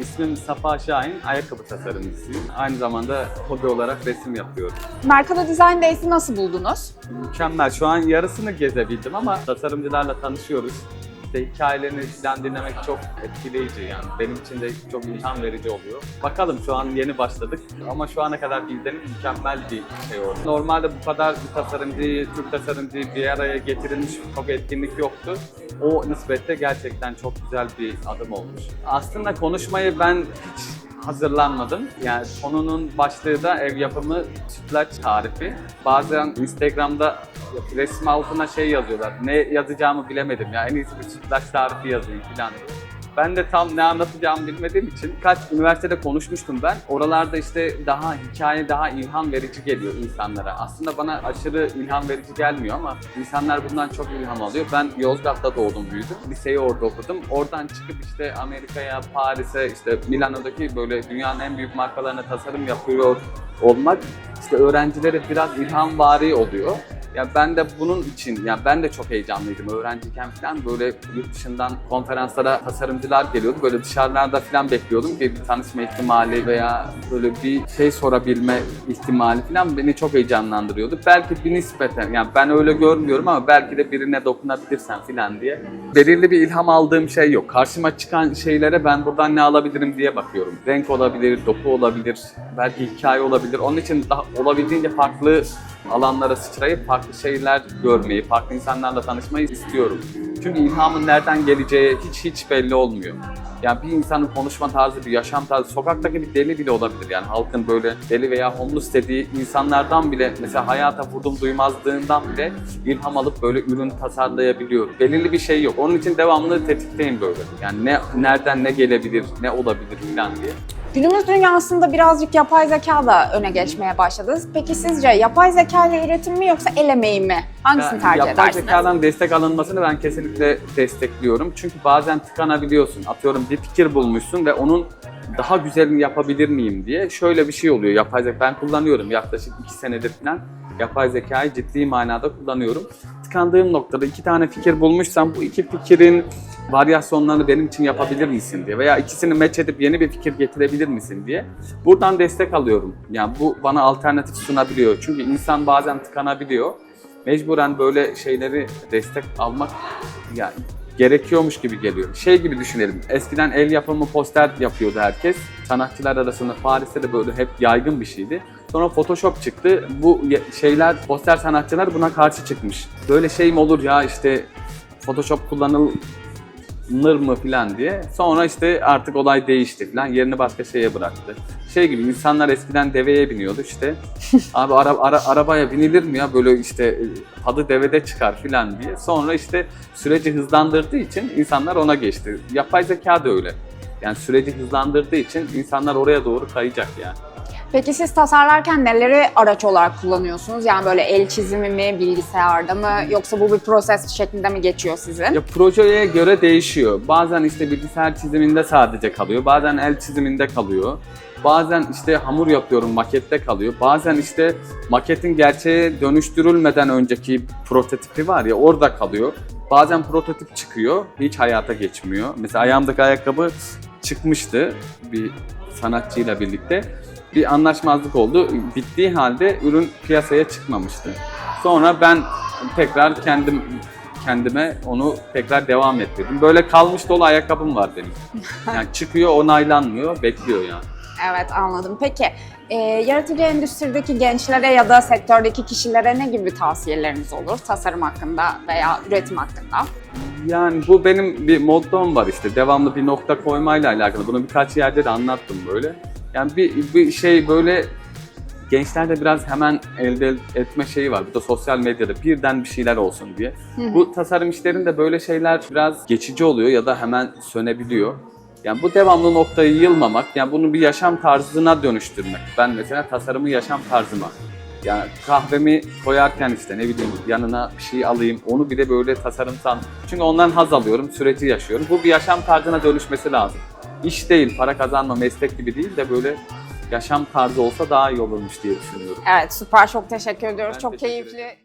İsmim Safa Şahin, ayakkabı tasarımcısıyım. Aynı zamanda hobi olarak resim yapıyorum. Mercado Design Days'i nasıl buldunuz? Mükemmel. Şu an yarısını gezebildim ama tasarımcılarla tanışıyoruz. İşte hikayelerini falan dinlemek çok etkileyici yani. Benim için de çok ilham verici oluyor. Bakalım şu an yeni başladık ama şu ana kadar izlenim mükemmel bir şey oldu. Normalde bu kadar bir tasarımcıyı, Türk tasarımcıyı bir araya getirilmiş çok etkinlik yoktu. O nispette gerçekten çok güzel bir adım olmuş. Aslında konuşmayı ben hiç hazırlanmadım. Yani konunun başlığı da ev yapımı sütlaç tarifi. Bazen Instagram'da resim altına şey yazıyorlar. Ne yazacağımı bilemedim. Ya en iyisi bir sütlaç tarifi yazayım falan. Ben de tam ne anlatacağımı bilmediğim için kaç üniversitede konuşmuştum ben. Oralarda işte daha hikaye daha ilham verici geliyor insanlara. Aslında bana aşırı ilham verici gelmiyor ama insanlar bundan çok ilham alıyor. Ben Yozgat'ta doğdum büyüdüm. Liseyi orada okudum. Oradan çıkıp işte Amerika'ya, Paris'e, işte Milano'daki böyle dünyanın en büyük markalarına tasarım yapıyor olmak işte öğrencilere biraz ilhamvari oluyor. Ya ben de bunun için, ya ben de çok heyecanlıydım öğrenciyken falan böyle yurt dışından konferanslara tasarımcılar geliyordu. Böyle dışarılarda falan bekliyordum ki bir tanışma ihtimali veya böyle bir şey sorabilme ihtimali falan beni çok heyecanlandırıyordu. Belki bir nispeten, yani ben öyle görmüyorum ama belki de birine dokunabilirsen falan diye. Belirli bir ilham aldığım şey yok. Karşıma çıkan şeylere ben buradan ne alabilirim diye bakıyorum. Renk olabilir, doku olabilir, belki hikaye olabilir. Onun için daha olabildiğince farklı alanlara sıçrayıp farklı şeyler görmeyi, farklı insanlarla tanışmayı istiyorum. Çünkü ilhamın nereden geleceği hiç hiç belli olmuyor. Yani bir insanın konuşma tarzı, bir yaşam tarzı, sokaktaki bir deli bile olabilir. Yani halkın böyle deli veya homeless dediği insanlardan bile mesela hayata vurdum duymazlığından bile ilham alıp böyle ürün tasarlayabiliyor. Belirli bir şey yok. Onun için devamlı tetikteyim böyle. Yani ne nereden ne gelebilir, ne olabilir falan diye. Günümüz dünyasında birazcık yapay zeka da öne geçmeye başladı. Peki sizce yapay zeka ile üretim mi yoksa el emeği mi? Hangisini Ya, tercih yapay edersiniz? zekadan destek alınmasını ben kesinlikle destekliyorum. Çünkü bazen tıkanabiliyorsun. Atıyorum bir fikir bulmuşsun ve onun daha güzelini yapabilir miyim diye. Şöyle bir şey oluyor yapay zeka. Ben kullanıyorum yaklaşık iki senedir falan. Yapay zekayı ciddi manada kullanıyorum. Tıkandığım noktada iki tane fikir bulmuşsam bu iki fikirin varyasyonlarını benim için yapabilir misin diye veya ikisini match edip yeni bir fikir getirebilir misin diye buradan destek alıyorum. Yani bu bana alternatif sunabiliyor. Çünkü insan bazen tıkanabiliyor mecburen böyle şeyleri destek almak yani gerekiyormuş gibi geliyor. Şey gibi düşünelim. Eskiden el yapımı poster yapıyordu herkes. Sanatçılar arasında Paris'te de böyle hep yaygın bir şeydi. Sonra Photoshop çıktı. Bu şeyler poster sanatçılar buna karşı çıkmış. Böyle şey mi olur ya işte Photoshop kullanılır mı falan diye. Sonra işte artık olay değişti falan. Yerini başka şeye bıraktı. Şey gibi insanlar eskiden deveye biniyordu işte. Abi ara, ara- arabaya binilir mi ya böyle işte e, adı devede çıkar falan diye. Sonra işte süreci hızlandırdığı için insanlar ona geçti. Yapay zeka da öyle. Yani süreci hızlandırdığı için insanlar oraya doğru kayacak yani. Peki siz tasarlarken neleri araç olarak kullanıyorsunuz? Yani böyle el çizimi mi, bilgisayarda mı yoksa bu bir proses şeklinde mi geçiyor sizin? Ya projeye göre değişiyor. Bazen işte bilgisayar çiziminde sadece kalıyor. Bazen el çiziminde kalıyor. Bazen işte hamur yapıyorum makette kalıyor. Bazen işte maketin gerçeğe dönüştürülmeden önceki prototipi var ya orada kalıyor. Bazen prototip çıkıyor, hiç hayata geçmiyor. Mesela ayağımdaki ayakkabı çıkmıştı bir sanatçıyla birlikte. Bir anlaşmazlık oldu. Bittiği halde ürün piyasaya çıkmamıştı. Sonra ben tekrar kendim kendime onu tekrar devam ettirdim. Böyle kalmış dolu ayakkabım var benim. Yani çıkıyor, onaylanmıyor, bekliyor yani. Evet anladım. Peki e, yaratıcı endüstrideki gençlere ya da sektördeki kişilere ne gibi tavsiyeleriniz olur tasarım hakkında veya üretim hakkında? Yani bu benim bir mottom var işte. Devamlı bir nokta koymayla alakalı. Bunu birkaç yerde de anlattım böyle. Yani bir, bir şey böyle gençlerde biraz hemen elde etme şeyi var. Bu da sosyal medyada birden bir şeyler olsun diye. Bu tasarım işlerinde böyle şeyler biraz geçici oluyor ya da hemen sönebiliyor. Yani bu devamlı noktayı yılmamak, yani bunu bir yaşam tarzına dönüştürmek. Ben mesela tasarımı yaşam tarzıma yani kahvemi koyarken işte ne bileyim yanına bir şey alayım onu bile böyle tasarımsal. Çünkü ondan haz alıyorum, süreci yaşıyorum. Bu bir yaşam tarzına dönüşmesi lazım. İş değil, para kazanma, meslek gibi değil de böyle yaşam tarzı olsa daha iyi olurmuş diye düşünüyorum. Evet süper çok teşekkür ediyoruz. Ben çok teşekkür keyifli. ederim.